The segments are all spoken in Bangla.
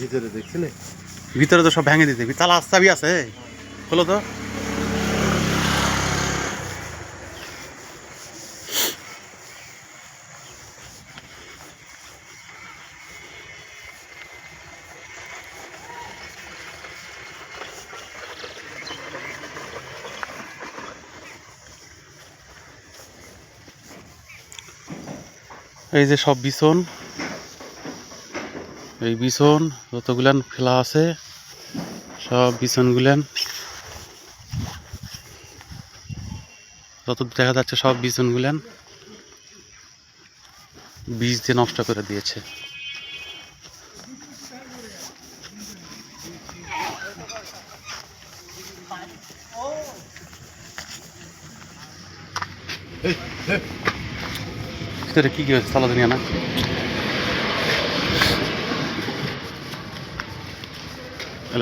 ভিতরে দেখছিলে? ভিতরে তো সব ভেঙে দিতে তালা চাবি আছে? খোলো তো। এই যে সব বিছন। এই বিছন, যতগুলান ফেলা আছে, সব বিছনগুলান। যত দেখা যাচ্ছে সব বিছনগুলান বীজ দিয়ে নষ্ট করে দিয়েছে। কি কি হয়েছে? সালা দুনিয়া না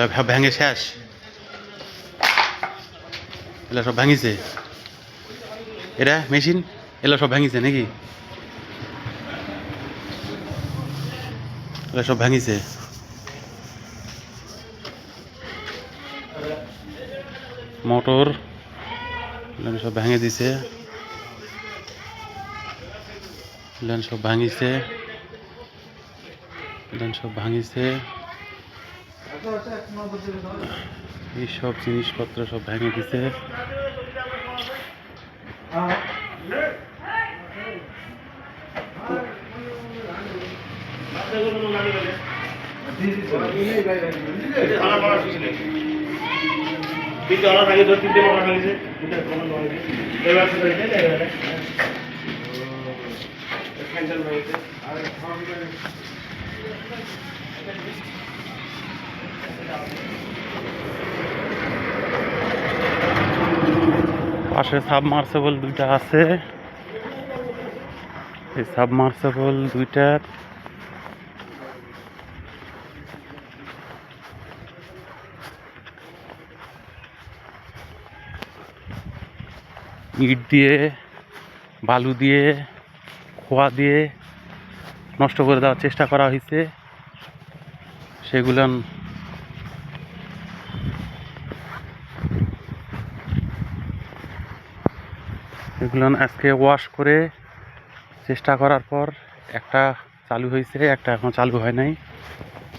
ভা- ভেঙে শেষ। এলা সব ভাঙিছে। এটা মেশিন, এলা সব ভাঙিছে নাকি? এলা সব ভাঙিছে। মোটর সব ভেঙে দিছে। সব ভাঙিছে। সব ভাঙিছে। এই সব জিনিসপত্র সব ভেঙে দিছে। পাশে সাবমার্সেবল দুইটা আছে। এই সাবমার্সেবল দুইটা ইট দিয়ে, বালু দিয়ে, খোয়া দিয়ে নষ্ট করে দেওয়ার চেষ্টা করা হয়েছে। সেগুলান এগুলো আজকে ওয়াশ করে চেষ্টা করার পর একটা চালু হয়েছে একটা এখন চালু হয় নাই।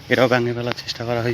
এটাও ভেঙে বেলা চেষ্টা করা হয়েছে।